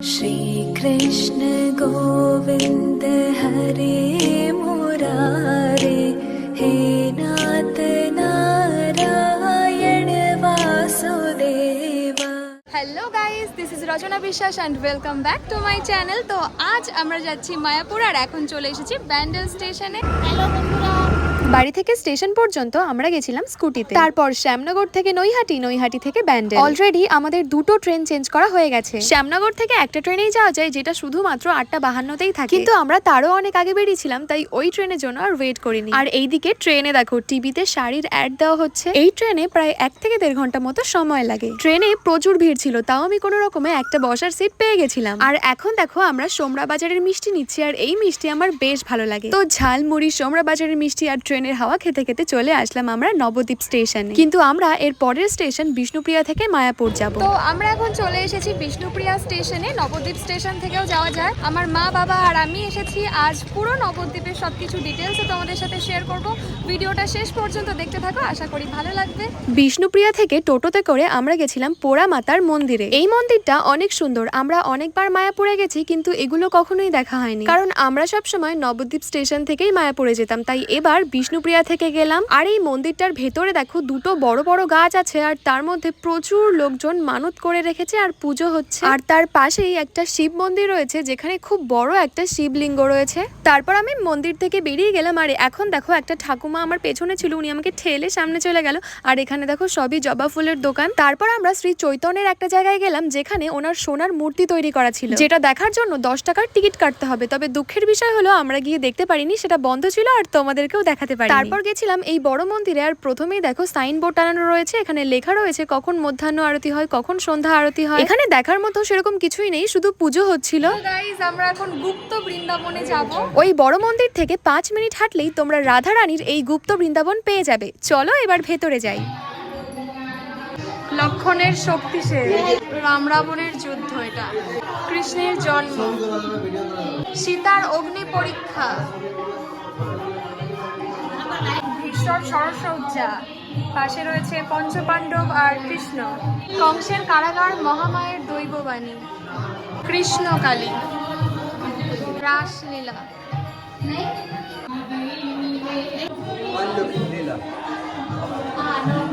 श्रीकृष्ण गोविन्द हरे मुरारे हे नाथ Narayan Vasudeva hello guys this is Rachna Biswas and welcome back to my channel তো আজ আমরা যাচ্ছি মায়াপুর আর এখন চলে এসেছি ব্যান্ডেল স্টেশনে বাড়ি থেকে স্টেশন পর্যন্ত আমরা গেছিলাম স্কুটিতে। তারপর শ্যামনগর থেকে নৈহাটি নৈহাটি থেকে ব্যান্ডেল। অলরেডি আমাদের দুটো ট্রেন চেঞ্জ করা হয়ে গেছে। শ্যামনগর থেকে একটা ট্রেনেই যাওয়া যায়, যেটা শুধুমাত্র আটটা বাহান্নতেই থাকে। কিন্তু আমরা তারও অনেক আগে বেরিয়েছিলাম, তাই ওই ট্রেনের জন্য আর ওয়েট করিনি। আর এইদিকে ট্রেনে দেখো, টিভিতে শাড়ির অ্যাড দেওয়া হচ্ছে। এই ট্রেনে প্রায় এক থেকে দেড় ঘণ্টা মতো সময় লাগে। ট্রেনে প্রচুর ভিড় ছিল, তাও আমি কোনো রকমে একটা বসার সিট পেয়ে গেছিলাম। আর এখন দেখো, আমরা সোমরা বাজারের মিষ্টি নিচ্ছি, আর এই মিষ্টি আমার বেশ ভালো লাগে। তো ঝালমুড়ি সোমরা বাজারের মিষ্টি আর ট্রেনের হাওয়া খেতে খেতে চলে আসলাম আমরা নবদ্বীপ স্টেশনে। কিন্তু আমরা এর পরের স্টেশন বিষ্ণুপ্রিয়া থেকে মায়াপুর যাব। তো আমরা এখন চলে এসেছি বিষ্ণুপ্রিয়া স্টেশনে নবদ্বীপ স্টেশন থেকেও যাওয়া যায় আমার মা বাবা আর আমি এসেছি আজ পুরো নবদ্বীপের সবকিছু ডিটেলসে তোমাদের সাথে শেয়ার করব। ভিডিওটা শেষ পর্যন্ত দেখতে থাকো আশা করি ভালো লাগবে। বিষ্ণুপ্রিয়া থেকে টোটোতে করে আমরা গেছিলাম পোড়া মাতার মন্দিরে। এই মন্দিরটা অনেক সুন্দর আমরা অনেকবার মায়াপুরে গেছি কিন্তু এগুলো কখনোই দেখা হয়নি। কারণ আমরা সব সময় নবদ্বীপ স্টেশন থেকেই মায়াপুরে যেতাম তাই এবার বিষ্ণুপ্রিয়া থেকে গেলাম। আর এই মন্দিরটার ভেতরে দেখো দুটো বড় বড় গাছ আছে, আর তার মধ্যে প্রচুর লোকজন মানত করে রেখেছে আর পুজো হচ্ছে। আর তার পাশেই একটা শিব মন্দির রয়েছে, যেখানে খুব বড় একটা শিবলিঙ্গ রয়েছে। তারপর আমি মন্দির থেকে বেরিয়ে গেলাম, আর এখন দেখো একটা ঠাকুমা আমার পেছনে ছিল, উনি আমাকে ঠেলে সামনে চলে গেল। আর এখানে দেখো সবই জবা ফুলের দোকান। তারপর আমরা শ্রী চৈতন্যের একটা জায়গায় গেলাম, যেখানে ওনার সোনার মূর্তি তৈরি করা ছিল। যেটা দেখার জন্য দশ টাকার টিকিট কাটতে হবে। তবে দুঃখের বিষয় হলো, আমরা গিয়ে দেখতে পারিনি, সেটা বন্ধ ছিল, আর তোমাদেরকেও দেখাতে পারি তারপর গেছিলাম এই বড় মন্দিরে আর প্রথমেই দেখো সাইন বোর্ড টানানো রয়েছে এখানে লেখা রয়েছে কখন মধ্যাহ্ন আরতি হয় কখন সন্ধ্যা আরতি হয়। এখানে দেখার মতো সেরকম কিছুই নেই শুধু পুজো হচ্ছিল। গাইজ আমরা এখন গুপ্ত বৃন্দাবনে যাব। ওই বড় মন্দির থেকে পাঁচ মিনিট হাঁটলেই তোমরা রাধা রানীর এই গুপ্ত বৃন্দাবন পেয়ে যাবে। চলো এবার ভেতরে যাই। লক্ষণের শক্তি সে রাম রাবণের যুদ্ধ এটা। কৃষ্ণের জন্ম। সীতার অগ্নি পরীক্ষা। ভীষণ সরসজ্জা পাশে রয়েছে পঞ্চপাণ্ডব আর কৃষ্ণ। কংসের কারাগার মহামায়ের দৈববাণী। কৃষ্ণকালী রাসলীলা।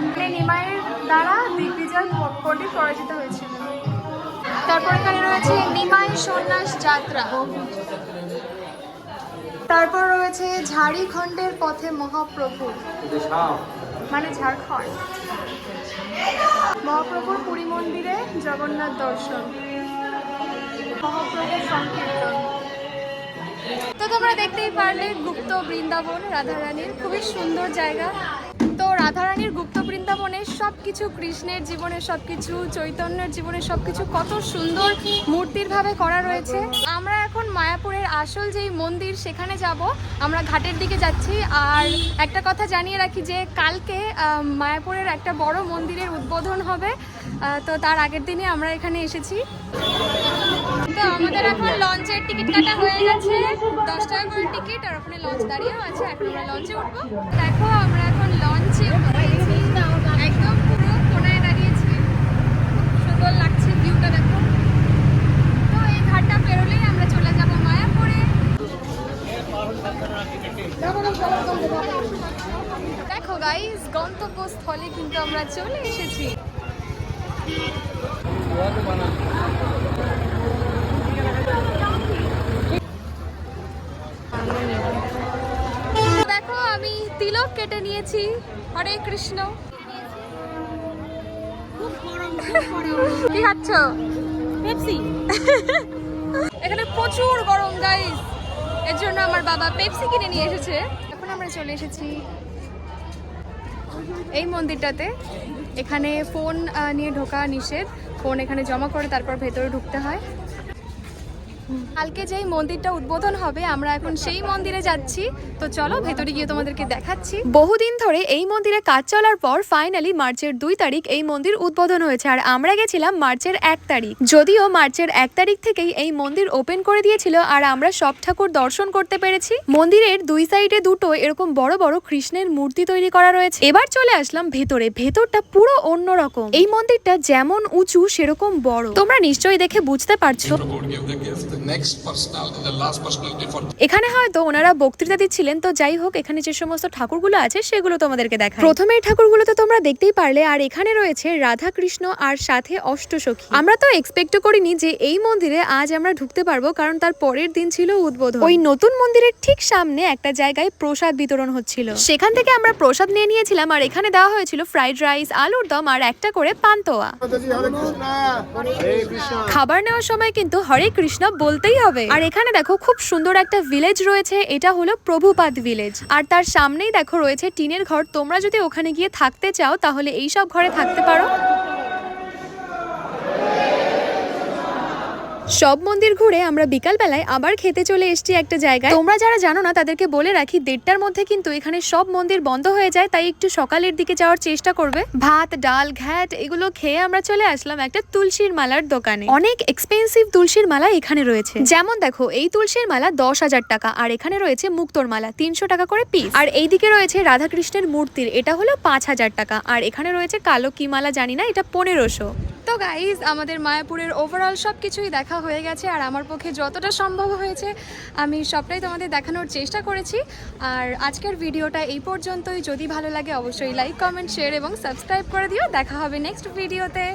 এখানে নিমাইয়ের দ্বারা দিগ্বিজয় পরাজিত হয়েছিল। তারপর এখানে রয়েছে নিমাই সন্ন্যাস যাত্রা। তারপর রয়েছে ঝাড়িখণ্ডের পথে মহাপ্রভু। মানে ঝাড়খণ্ড। মহাপ্রভুর পুরী মন্দিরে জগন্নাথ দর্শন। মহাপ্রভুর তো তোমরা দেখতেই পারলে গুপ্ত বৃন্দাবন, রাধারানীর। খুবই সুন্দর জায়গা। রাধারানীর গুপ্ত বৃন্দাবনের সব কিছু কৃষ্ণের জীবনের সব কিছু চৈতন্যের জীবনের সব কিছু কত সুন্দর মূর্তির ভাবে করা রয়েছে। আমরা এখন মায়াপুরের আসল যেই মন্দির, সেখানে যাব। আমরা ঘাটের দিকে যাচ্ছি। আর একটা কথা জানিয়ে রাখি যে, কালকে মায়াপুরের একটা বড় মন্দিরের উদ্বোধন হবে। তো তার আগের দিনে আমরা এখানে এসেছি। তো আমাদের এখন লঞ্চের টিকিট কাটা হয়ে গেছে। দশ টাকা করে টিকিট, আর ওখানে লঞ্চ দাঁড়িয়েও আছে। এখন আমরা লঞ্চে উঠবো। দেখো, আমরা এখন লঞ্চে উঠেছি একদম পুরো কোনায় দাঁড়িয়েছি খুব সুন্দর লাগছে ভিউটা দেখো তো এই ঘাটটা পেরোলেই আমরা চলে যাব মায়াপুরে দেখো গাইস গন্তব্যস্থলে কিন্তু আমরা চলে এসেছি। দেখো আমি তিলক কেটে নিয়েছি। হরে কৃষ্ণ। কি খাচ্ছ? পেপসি। এখানে প্রচুর গরম গাইস এর জন্য আমার বাবা পেপসি কিনে নিয়ে এসেছে। এখন আমরা চলে এসেছি এই মন্দিরটাতে। এখানে ফোন নিয়ে ঢোকা নিষেধ। ফোন এখানে জমা করে তারপর ভেতরে ঢুকতে হয়। কালকে যেই মন্দিরটা উদ্বোধন হবে, আমরা এখন সেই মন্দিরে যাচ্ছি। তো চলো, ভেতরে গিয়ে তোমাদেরকে দেখাচ্ছি। বহুদিন ধরে এই মন্দিরে কাজ চলার পর ফাইনালি মার্চের দুই তারিখ এই মন্দির উদ্বোধন হয়েছে। আর আমরা গেছিলাম মার্চের এক তারিখ। যদিও মার্চের এক তারিখ থেকেই এই মন্দির ওপেন করে দিয়েছিল, আর আমরা সব ঠাকুর দর্শন করতে পেরেছি। মন্দিরের দুই সাইডে দুটো এরকম বড় বড় কৃষ্ণের মূর্তি তৈরি করা রয়েছে। এবার চলে আসলাম ভেতরে। ভেতরটা পুরো অন্যরকম। এই মন্দিরটা যেমন উঁচু, সেরকম বড়। তোমরা নিশ্চয়ই দেখে বুঝতে পারছ। এখানে হয়তো ওনারা বক্তৃতা দিচ্ছিলেন তো যাই হোক এখানে যে সমস্ত ঠাকুরগুলো আছে সেগুলো তোমাদেরকে দেখা প্রথমে এই ঠাকুরগুলো তো তোমরা দেখতেই পারলে আর এখানে রয়েছে রাধা কৃষ্ণ আর সাথে অষ্টসখী। আমরা তো এক্সপেক্ট করিনি যে এই মন্দিরে আজ আমরা ঢুকতে পারব কারণ তার পরের দিন ছিল উদ্বোধন। ওই নতুন মন্দিরের ঠিক সামনে একটা জায়গায় প্রসাদ বিতরণ হচ্ছিল। সেখান থেকে আমরা প্রসাদ নিয়ে নিয়েছিলাম আর এখানে দেওয়া হয়েছিল ফ্রাইড রাইস আলুর দম আর একটা করে পান্তোয়া খাবার নেওয়ার সময় কিন্তু হরে কৃষ্ণ বলতেই হবে। আর এখানে দেখো খুব সুন্দর একটা ভিলেজ রয়েছে, এটা হলো প্রভুপাত ভিলেজ আর তার সামনেই দেখো রয়েছে টিনের ঘর। তোমরা যদি ওখানে গিয়ে থাকতে চাও, তাহলে এইসব ঘরে থাকতে পারো। সব মন্দির ঘুরে আমরা বিকাল বেলায় আবার খেতে চলে এসেছি একটা জায়গায়। তোমরা যারা জানো না, তাদেরকে বলে রাখি, দেড়টার মধ্যে কিন্তু এখানে সব মন্দির বন্ধ হয়ে যায়, তাই একটু সকালের দিকে যাওয়ার চেষ্টা করবে। ভাত, ডাল, ঘ্যাট, এগুলো খেয়ে আমরা চলে আসলাম একটা তুলসীর মালার দোকানে। অনেক এক্সপেন্সিভ তুলসীর মালা এখানে রয়েছে। যেমন দেখো, এই তুলসীর মালা দশ হাজার টাকা, আর এখানে রয়েছে মুক্তোর মালা, তিনশো টাকা করে পিস আর এইদিকে রয়েছে রাধাকৃষ্ণের মূর্তির, এটা হলো পাঁচ হাজার টাকা, আর এখানে রয়েছে কালো কি মালা জানি না, এটা পনেরোশো। তো গাইজ আমাদের মায়াপুরের ওভারঅল সব কিছুই দেখা হয়ে গেছে আর আমার পক্ষে যতটা সম্ভব হয়েছে, আমি সবটাই তোমাদের দেখানোর চেষ্টা করেছি। আর আজকের ভিডিওটা এই পর্যন্তই। যদি ভালো লাগে অবশ্যই লাইক কমেন্ট শেয়ার এবং সাবস্ক্রাইব করে দিও। দেখা হবে নেক্সট ভিডিওতে